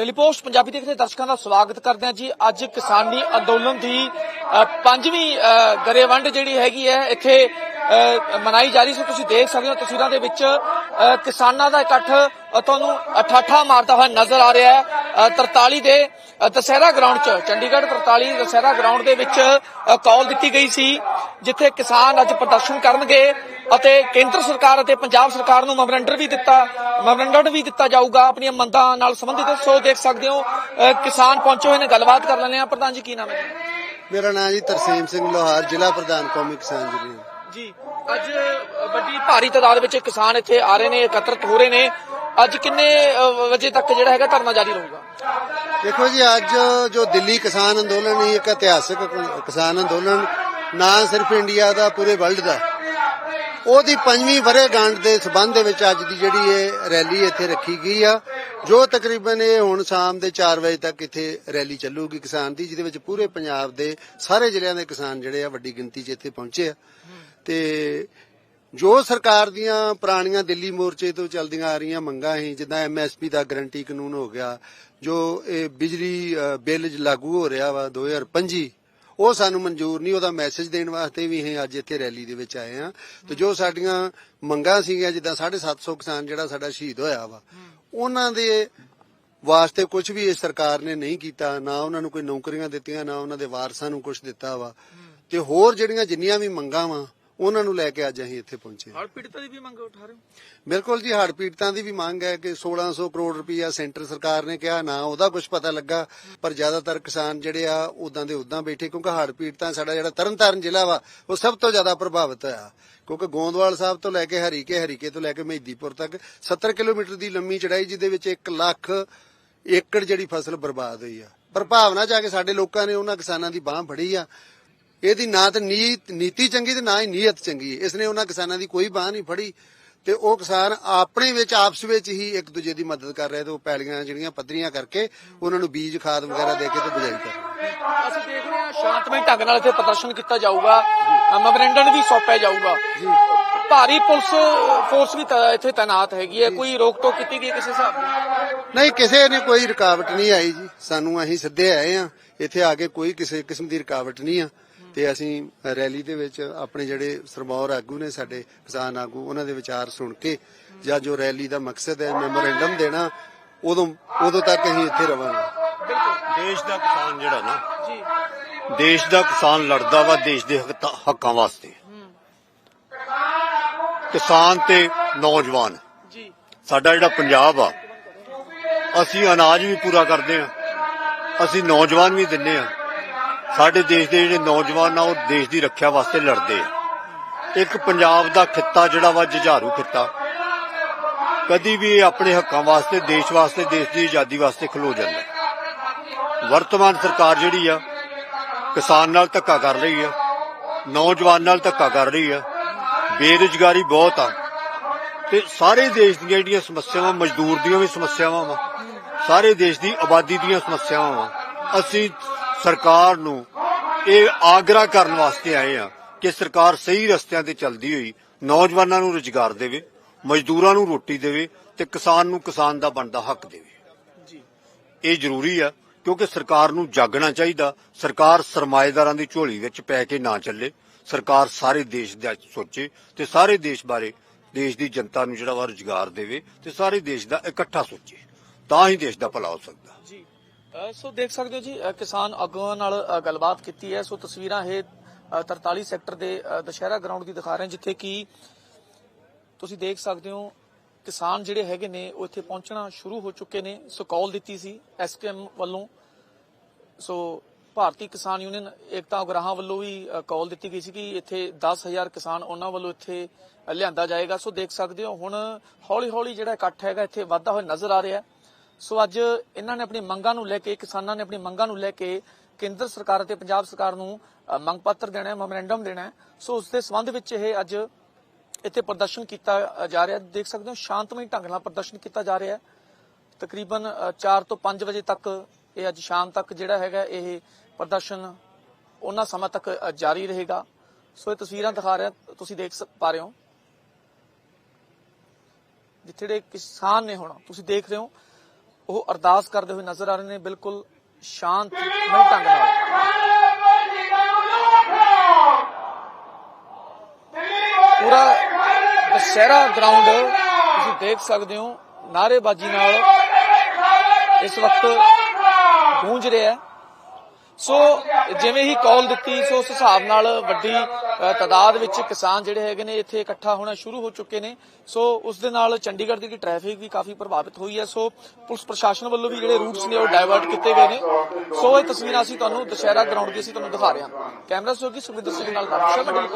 Daily post Punjabi ਦੇਖਦੇ ਦਰਸ਼ਕਾਂ ਦਾ ਸਵਾਗਤ ਕਰਦੇ ਹਾਂ ਜੀ। ਅੱਜ ਕਿਸਾਨੀ ਅੰਦੋਲਨ ਦੀ ਪੰਜਵੀਂ ਅ, ਗਰੇਵੰਡ ਜਿਹੜੀ ਹੈਗੀ ਹੈ ਇੱਥੇ ਮਨਾਈ ਜਾ ਰਹੀ ਸੀ। ਤੁਸੀਂ ਦੇਖ ਸਕਦੇ ਹੋ ਤਸਵੀਰਾਂ ਦੇ ਵਿੱਚ ਕਿਸਾਨਾਂ ਦਾ ਇਕੱਠ ਤੁਹਾਨੂੰ ਠਾਠਾ ਮਾਰਦਾ ਹੋਇਆ ਨਜ਼ਰ ਆ ਰਿਹਾ ਹੈ। ਅ, 43 ਦੇ ਦਸ਼ਹਿਰਾ ਗਰਾਊਂਡ 'ਚ ਚੰਡੀਗੜ੍ਹ 43 ਦਸ਼ਹਿਰਾ ਗਰਾਊਂਡ ਦੇ ਵਿੱਚ ਕਾਲ ਦਿੱਤੀ ਗਈ ਸੀ ਜਿੱਥੇ ਕਿਸਾਨ ਅੱਜ ਪ੍ਰਦਰਸ਼ਨ ਕਰਨਗੇ ਅਤੇ ਕੇਂਦਰ ਸਰਕਾਰ ਅਤੇ ਪੰਜਾਬ ਸਰਕਾਰ ਨੂੰ ਮੈਮੋਰੰਡਰ ਵੀ ਦਿੱਤਾ ਮੈਮੋਰੰਡਰ ਵੀ ਦਿੱਤਾ ਜਾਊਗਾ। ਆਪਣੀਆਂ ਮੰਗਾਂ ਨਾਲ ਸੰਬੰਧਿਤ ਸੋ ਦੇਖ ਸਕਦੇ ਹੋ ਕਿਸਾਨ ਪਹੁੰਚੇ ਹੋਏ ਨੇ ਗੱਲਬਾਤ ਕਰ ਲੈਣੇ ਆ ਪ੍ਰਧਾਨ ਜੀ ਕੀ ਨਾਮ ਹੈ? ਮੇਰਾ ਨਾਮ ਜੀ ਤਰਸੇਮ ਸਿੰਘ ਲੋਹਾਰ ਜ਼ਿਲ੍ਹਾ ਪ੍ਰਧਾਨ ਕੌਮੀ ਕਿਸਾਨ ਯੂਨੀਅਨ। ਜੀ ਅੱਜ ਵੱਡੀ ਭਾਰੀ ਤਾਦਾਦ ਵਿੱਚ ਕਿਸਾਨ ਇੱਥੇ ਆ ਰਹੇ ਨੇ ਇਕੱਤਰਤ ਹੋ ਰਹੇ ਨੇ। ਅੱਜ ਕਿੰਨੇ ਵਜੇ ਤੱਕ ਜਿਹੜਾ ਹੈਗਾ ਧਰਨਾ ਜਾਰੀ ਰਹੂਗਾ? ਦੇਖੋ ਜੀ, ਅੱਜ ਜੋ ਦਿੱਲੀ ਕਿਸਾਨ ਅੰਦੋਲਨ ਹੀ ਇੱਕ ਇਤਿਹਾਸਕ ਕਿਸਾਨ ਅੰਦੋਲਨ, ਨਾ ਸਿਰਫ ਇੰਡੀਆ ਦਾ, ਪੂਰੇ ਵਰਲਡ ਦਾ। ਉਹਦੀ ਪੰਜਵੀਂ ਵਰ੍ਹੇਗੰਢ ਦੇ ਸਬੰਧ ਦੇ ਵਿੱਚ ਅੱਜ ਦੀ ਜਿਹੜੀ ਇਹ ਰੈਲੀ ਇੱਥੇ ਰੱਖੀ ਗਈ ਆ, ਜੋ ਤਕਰੀਬਨ ਇਹ ਹੁਣ ਸ਼ਾਮ ਦੇ 4 ਵਜੇ ਤੱਕ ਇੱਥੇ ਰੈਲੀ ਚੱਲੂਗੀ ਕਿਸਾਨ ਦੀ, ਜਿਹਦੇ ਵਿੱਚ ਪੂਰੇ ਪੰਜਾਬ ਦੇ ਸਾਰੇ ਜ਼ਿਲ੍ਹਿਆਂ ਦੇ ਕਿਸਾਨ ਜਿਹੜੇ ਆ ਵੱਡੀ ਗਿਣਤੀ 'ਚ ਇੱਥੇ ਪਹੁੰਚੇ ਆ। ਤੇ ਜੋ ਸਰਕਾਰ ਦੀਆਂ ਪੁਰਾਣੀਆਂ ਦਿੱਲੀ ਮੋਰਚੇ ਤੋਂ ਚੱਲਦੀਆਂ ਆ ਰਹੀਆਂ ਮੰਗਾਂ ਸੀ, ਜਿੱਦਾਂ ਐਮਐਸਪੀ ਦਾ ਗਰੰਟੀ ਕਾਨੂੰਨ ਹੋ ਗਿਆ, ਜੋ ਇਹ ਬਿਜਲੀ ਬਿੱਲ ਲਾਗੂ ਹੋ ਰਿਹਾ ਵਾ 2025 ਉਹ ਸਾਨੂੰ ਮਨਜ਼ੂਰ ਨਹੀਂ, ਉਹਦਾ ਮੈਸੇਜ ਦੇਣ ਵਾਸਤੇ ਵੀ ਅਸੀਂ ਅੱਜ ਇੱਥੇ ਰੈਲੀ ਦੇ ਵਿੱਚ ਆਏ ਆ ਤੇ ਜੋ ਸਾਡੀਆਂ ਮੰਗਾਂ ਸੀਗੀਆਂ, ਜਿੱਦਾਂ 750 ਕਿਸਾਨ ਜਿਹੜਾ ਸਾਡਾ ਸ਼ਹੀਦ ਹੋਇਆ ਵਾ, ਉਹਨਾਂ ਦੇ ਵਾਸਤੇ ਕੁਝ ਵੀ ਇਸ ਸਰਕਾਰ ਨੇ ਨਹੀਂ ਕੀਤਾ, ਨਾ ਉਹਨਾਂ ਨੂੰ ਕੋਈ ਨੌਕਰੀਆਂ ਦਿੱਤੀਆਂ, ਨਾ ਉਹਨਾਂ ਦੇ ਵਾਰਸਾਂ ਨੂੰ ਕੁਝ ਦਿੱਤਾ ਵਾ। ਤੇ ਹੋਰ ਜਿਹੜੀਆਂ ਜਿੰਨੀਆਂ ਵੀ ਮੰਗਾਂ ਵਾ ਉਹਨਾਂ ਨੂੰ ਲੈ ਕੇ ਅੱਜ ਅਸੀਂ ਇੱਥੇ ਪਹੁੰਚੇ ਹੜ ਪੀੜਤਾਂ ਦੀ ਵੀ ਮੰਗ ਉਠਾ ਰਹੇ ਹੋ? ਬਿਲਕੁਲ ਜੀ ਹੜ੍ਹ ਪੀੜਤਾਂ ਦੀ ਵੀ ਮੰਗ ਹੈ ਕਿ 1600 ਕਰੋੜ ਰੁਪਈਆ ਸੈਂਟਰ ਸਰਕਾਰ ਨੇ ਕਿਹਾ ਨਾ ਉਹਦਾ ਕੁਝ ਪਤਾ ਲੱਗਾ ਪਰ ਜ਼ਿਆਦਾਤਰ ਕਿਸਾਨ ਜਿਹੜੇ ਆ ਉਦਾਂ ਦੇ ਉਦਾਂ ਬੈਠੇ ਕਿਉਂਕਿ ਹੜ੍ਹ ਪੀੜਤਾਂ ਸਾਡਾ ਜਿਹੜਾ ਤਰਨਤਾਰਨ ਜ਼ਿਲ੍ਹਾ ਵਾ ਉਹ ਸਭ ਤੋਂ ਜ਼ਿਆਦਾ ਪ੍ਰਭਾਵਿਤ ਹੋਇਆ। ਕਿਉਂਕਿ ਗੋਂਦਵਾਲ ਸਾਹਿਬ ਤੋਂ ਲੈ ਕੇ ਹਰੀਕੇ ਹਰੀਕੇ ਤੋਂ ਲੈ ਕੇ ਮਹਿਦੀਪੁਰ ਤੱਕ 70 ਕਿਲੋਮੀਟਰ ਦੀ ਲੰਮੀ ਚੜਾਈ ਜਿਹਦੇ ਵਿੱਚ 1 ਲੱਖ ਏਕੜ ਜਿਹੜੀ ਫਸਲ ਬਰਬਾਦ ਹੋਈ ਆ। ਪ੍ਰਭਾਵਨਾ ਜਾ ਕੇ ਸਾਡੇ ਲੋਕਾਂ ਨੇ ਉਹਨਾਂ ਕਿਸਾਨਾਂ ਦੀ ਬਾਹ ਫੜੀ ਆ। ਇਹਦੀ ਨਾ ਤਾਂ ਨੀਤ ਨੀਤੀ ਚੰਗੀ ਤੇ ਨਾ ਹੀ ਨੀਅਤ ਚੰਗੀ ਇਸ ਨੇ ਉਹਨਾਂ ਕਿਸਾਨਾਂ ਦੀ ਕੋਈ ਬਾਹ ਨਹੀਂ ਫੜੀ ਤੇ ਉਹ ਕਿਸਾਨ ਆਪਣੇ ਵਿੱਚ ਆਪਸ ਵਿੱਚ ਹੀ ਇੱਕ ਦੂਜੇ ਦੀ ਮਦਦ ਕਰ ਰਹੇ ਤੇ ਉਹ ਪੈਲੀਆਂ ਜਿਹੜੀਆਂ ਪੱਧਰੀਆਂ ਕਰਕੇ ਉਹਨਾਂ ਨੂੰ ਬੀਜ ਖਾਦ ਵਗੈਰਾ ਦੇ ਕੇ ਤੇ ਬਿਜਾਈ ਕਰ ਅਸੀਂ ਦੇਖ ਰਹੇ ਹਾਂ ਸ਼ਾਂਤਮਈ ਢੰਗ ਨਾਲ ਇੱਥੇ ਪ੍ਰਦਰਸ਼ਨ ਕੀਤਾ ਜਾਊਗਾ। ਮੈਮੋਰੰਡਮ ਵੀ ਸੌਂਪਿਆ ਜਾਊਗਾ। ਭਾਰੀ ਪੁਲਿਸ ਫੋਰਸ ਵੀ ਇੱਥੇ ਤਾਇਨਾਤ ਹੈਗੀ ਹੈ। ਕੋਈ ਰੋਕ ਟੋਕ ਕੀਤੀ ਗਈ ਹੈ ਕਿਸੇ ਹਿਸਾਬ ਨਹੀਂ ਕਿਸੇ ਨੇ ਕੋਈ ਰੁਕਾਵਟ ਨਹੀਂ ਆਈ ਜੀ। ਸਾਨੂੰ ਅਸੀਂ ਸਿੱਧੇ ਆਏ ਆ ਇੱਥੇ ਆ ਕੇ ਕੋਈ ਕਿਸੇ ਕਿਸਮ ਦੀ ਰੁਕਾਵਟ ਨਹੀਂ ਆ। ਤੇ ਅਸੀਂ ਰੈਲੀ ਦੇ ਵਿੱਚ ਆਪਣੇ ਜਿਹੜੇ ਸਰਮੌਰ ਆਗੂ ਨੇ ਸਾਡੇ ਕਿਸਾਨ ਆਗੂ ਉਹਨਾਂ ਦੇ ਵਿਚਾਰ ਸੁਣ ਕੇ ਜਾਂ ਜੋ ਰੈਲੀ ਦਾ ਮਕਸਦ ਹੈ ਮੈਮੋਰੈਂਡਮ ਦੇਣਾ ਉਦੋਂ ਉਦੋਂ ਤੱਕ ਅਸੀਂ ਇੱਥੇ ਰਵਾਂਗੇ। ਦੇਸ਼ ਦਾ ਕਿਸਾਨ ਜਿਹੜਾ ਨਾ ਜੀ। ਦੇਸ਼ ਦਾ ਕਿਸਾਨ ਲੜਦਾ ਵਾ ਦੇਸ਼ ਦੇ ਹੱਕ- ਹੱਕਾਂ ਵਾਸਤੇ। ਕਿਸਾਨ ਤੇ ਨੌਜਵਾਨ। ਜੀ। ਸਾਡਾ ਜਿਹੜਾ ਪੰਜਾਬ ਆ ਅਸੀਂ ਅਨਾਜ ਵੀ ਪੂਰਾ ਕਰਦੇ ਆ ਅਸੀਂ ਨੌਜਵਾਨ ਵੀ ਦਿੰਨੇ ਆ। ਸਾਡੇ ਦੇਸ਼ ਦੇ ਜਿਹੜੇ ਨੌਜਵਾਨ ਆ, ਉਹ ਦੇਸ਼ ਦੀ ਰੱਖਿਆ ਵਾਸਤੇ ਲੜਦੇ ਆ। ਇੱਕ ਪੰਜਾਬ ਦਾ ਖਿੱਤਾ ਜਿਹੜਾ ਵਾ, ਜੁਝਾਰੂ ਖਿੱਤਾ। ਕਦੀ ਵੀ ਇਹ ਆਪਣੇ ਹੱਕਾਂ ਵਾਸਤੇ, ਦੇਸ਼ ਵਾਸਤੇ, ਦੇਸ਼ ਦੀ ਆਜ਼ਾਦੀ ਵਾਸਤੇ ਖਲੋ ਜਾਂਦਾ। ਵਰਤਮਾਨ ਸਰਕਾਰ ਜਿਹੜੀ ਆ, ਕਿਸਾਨ ਨਾਲ ਧੱਕਾ ਕਰ ਰਹੀ ਆ, ਨੌਜਵਾਨ ਨਾਲ ਧੱਕਾ ਕਰ ਰਹੀ ਆ, ਬੇਰੁਜ਼ਗਾਰੀ ਬਹੁਤ ਆ। ਤੇ ਸਾਰੇ ਦੇਸ਼ ਦੀਆਂ ਜਿਹੜੀਆਂ ਸਮੱਸਿਆਵਾਂ, ਮਜ਼ਦੂਰ ਦੀਆਂ ਵੀ ਸਮੱਸਿਆਵਾਂ ਵਾ, ਸਾਰੇ ਦੇਸ਼ ਦੀ ਆਬਾਦੀ ਦੀਆਂ ਸਮੱਸਿਆਵਾਂ ਵਾ, ਅਸੀਂ ਸਰਕਾਰ ਨੂੰ ਇਹ ਆਗਰਾ ਕਰਨ ਵਾਸਤੇ ਆਏ ਆ ਕਿ ਸਰਕਾਰ ਸਹੀ ਰਸਤਿਆਂ ਤੇ ਚੱਲਦੀ ਹੋਈ ਨੌਜਵਾਨਾਂ ਨੂੰ ਰੁਜ਼ਗਾਰ ਦੇਵੇ ਮਜ਼ਦੂਰਾਂ ਨੂੰ ਰੋਟੀ ਦੇਵੇ ਤੇ ਕਿਸਾਨ ਨੂੰ ਕਿਸਾਨ ਦਾ ਬਣਦਾ ਹੱਕ ਦੇਵੇ। ਜੀ। ਇਹ ਜ਼ਰੂਰੀ ਆ ਕਿਉਂਕਿ ਸਰਕਾਰ ਨੂੰ ਜਾਗਣਾ ਚਾਹੀਦਾ ਸਰਕਾਰ ਸਰਮਾਏਦਾਰਾਂ ਦੀ ਝੋਲੀ ਵਿੱਚ ਪੈ ਕੇ ਨਾ ਚੱਲੇ ਸਰਕਾਰ ਸਾਰੇ ਦੇਸ਼ ਦਾ ਸੋਚੇ ਤੇ ਸਾਰੇ ਦੇਸ਼ ਬਾਰੇ ਦੇਸ਼ ਦੀ ਜਨਤਾ ਨੂੰ ਜਿਹੜਾ ਵਾ ਰੁਜ਼ਗਾਰ ਦੇਵੇ ਤੇ ਸਾਰੇ ਦੇਸ਼ ਦਾ ਇਕੱਠਾ ਸੋਚੇ। ਤਾਂ ਹੀ ਦੇਸ਼ ਦਾ ਭਲਾ ਹੋ ਸਕਦਾ। ਜੀ। ਸੋ ਦੇਖ ਸਕਦੇ ਹੋ ਜੀ ਕਿਸਾਨ ਆਗੂਆਂ ਨਾਲ ਗੱਲਬਾਤ ਕੀਤੀ ਹੈ। ਸੋ ਤਸਵੀਰਾਂ ਇਹ ਅ, 43 ਸੈਕਟਰ ਦੇ ਅ, ਦੁਸ਼ਹਿਰਾ ਗਰਾਊਂਡ ਦੀ ਦਿਖਾ ਰਹੇ ਜਿੱਥੇ ਕਿ ਤੁਸੀਂ ਦੇਖ ਸਕਦੇ ਹੋ ਕਿਸਾਨ ਜਿਹੜੇ ਹੈਗੇ ਨੇ ਉਹ ਇੱਥੇ ਪਹੁੰਚਣਾ ਸ਼ੁਰੂ ਹੋ ਚੁੱਕੇ ਨੇ। ਸੋ ਕਾਲ ਦਿੱਤੀ ਸੀ ਐਸਕੇਐਮ ਵੱਲੋਂ। ਸੋ ਭਾਰਤੀ ਕਿਸਾਨ ਯੂਨੀਅਨ ਏਕਤਾ ਉਗਰਾਹਾਂ ਵੱਲੋਂ ਵੀ ਕਾਲ ਦਿੱਤੀ ਗਈ ਸੀ ਕਿ ਇੱਥੇ 10000 ਕਿਸਾਨ ਉਹਨਾਂ ਵੱਲੋਂ ਇੱਥੇ ਲਿਆਂਦਾ ਜਾਏਗਾ। ਸੋ ਦੇਖ ਸਕਦੇ ਹੋ ਹੁਣ ਹੌਲੀ ਹੌਲੀ ਜਿਹੜਾ ਇਕੱਠ ਹੈਗਾ ਇੱਥੇ ਵਾਧਾ ਹੋਇਆ ਨਜ਼ਰ ਆ ਰਿਹਾ। ਹੈ ਸੋ ਅੱਜ ਇਹਨਾਂ ਨੇ ਆਪਣੀ ਮੰਗਾਂ ਨੂੰ ਲੈ ਕੇ, ਕਿਸਾਨਾਂ ਨੇ ਆਪਣੀ ਮੰਗਾਂ ਨੂੰ ਲੈ ਕੇ ਕੇਂਦਰ ਸਰਕਾਰ ਅਤੇ ਪੰਜਾਬ ਸਰਕਾਰ ਨੂੰ ਮੰਗ ਪੱਤਰ ਦੇਣਾ ਹੈ ਮੈਮੋਰੈਂਡਮ ਦੇਣਾ ਹੈ। ਸੋ ਉਸ ਦੇ ਸੰਬੰਧ ਵਿੱਚ ਇਹ ਅੱਜ ਇੱਥੇ ਪ੍ਰਦਰਸ਼ਨ ਕੀਤਾ ਜਾ ਰਿਹਾ ਦੇਖ ਸਕਦੇ ਹੋ, ਸ਼ਾਂਤਮਈ ਢੰਗ ਨਾਲ ਪ੍ਰਦਰਸ਼ਨ ਕੀਤਾ ਜਾ ਰਿਹਾ ਹੈ। ਤਕਰੀਬਨ 4 ਤੋਂ 5 ਵਜੇ ਤੱਕ ਇਹ ਅੱਜ ਸ਼ਾਮ ਤੱਕ ਜਿਹੜਾ ਹੈਗਾ ਇਹ ਪ੍ਰਦਰਸ਼ਨ ਉਹਨਾਂ ਸਮਾਂ ਤੱਕ ਜਾਰੀ ਰਹੇਗਾ। ਸੋ ਇਹ ਤਸਵੀਰਾਂ ਦਿਖਾ ਰਿਹਾ, ਤੁਸੀਂ ਦੇਖ ਪਾ ਰਹੇ ਹੋ। ਜਿੱਥੇ ਜਿਹੜੇ ਕਿਸਾਨ ਨੇ ਹੁਣ, ਤੁਸੀਂ ਦੇਖ ਰਹੇ ਹੋ ਉਹ ਅਰਦਾਸ ਕਰਦੇ ਹੋਏ ਨਜ਼ਰ ਆ ਰਹੇ ਨੇ, ਬਿਲਕੁਲ ਸ਼ਾਂਤ ਮਈ ਢੰਗ ਨਾਲ। ਪੂਰਾ ਦਸ਼ਹਿਰਾ ਗਰਾਊਂਡ ਤੁਸੀਂ ਦੇਖ ਸਕਦੇ ਹੋ ਨਾਰੇਬਾਜ਼ੀ ਨਾਲ ਇਸ ਵਕਤ ਗੂੰਜ ਰਿਹਾ ਸੋ ਜਿਵੇਂ ਹੀ ਕਾਲ ਦਿੱਤੀ, ਸੋ ਉਸ ਹਿਸਾਬ ਨਾਲ ਵੱਡੀ ਤਾਦਾਦ ਵਿੱਚ ਕਿਸਾਨ ਜਿਹੜੇ ਹੈਗੇ ਨੇ ਇੱਥੇ ਇਕੱਠਾ ਹੋਣਾ ਸ਼ੁਰੂ ਹੋ ਚੁੱਕੇ ਨੇ। ਸੋ ਉਸ ਦੇ ਨਾਲ ਚੰਡੀਗੜ੍ਹ ਦੀ ਟ੍ਰੈਫਿਕ ਵੀ ਕਾਫੀ ਪ੍ਰਭਾਵਿਤ ਹੋਈ ਹੈ। ਸੋ ਪੁਲਿਸ ਪ੍ਰਸ਼ਾਸਨ ਵੱਲੋਂ ਵੀ ਜਿਹੜੇ ਰੂਟਸ ਨੇ ਉਹ ਡਾਇਵਰਟ ਕੀਤੇ ਗਏ ਨੇ। ਸੋ ਇਹ ਤਸਵੀਰਾਂ ਅਸੀਂ ਤੁਹਾਨੂੰ ਦੁਸ਼ਹਿਰਾ ਗਰਾਊਂਡ ਦੀ ਅਸੀਂ ਤੁਹਾਨੂੰ ਦਿਖਾ ਰਹੇ ਹਾਂ। ਕੈਮਰਾ ਸੋਗੀ ਸੁਖਵਿੰਦਰ ਸਿੰਘ ਨਾਲ ਰਾਮ ਸ਼ਰਮਾ ਡੇਲੀ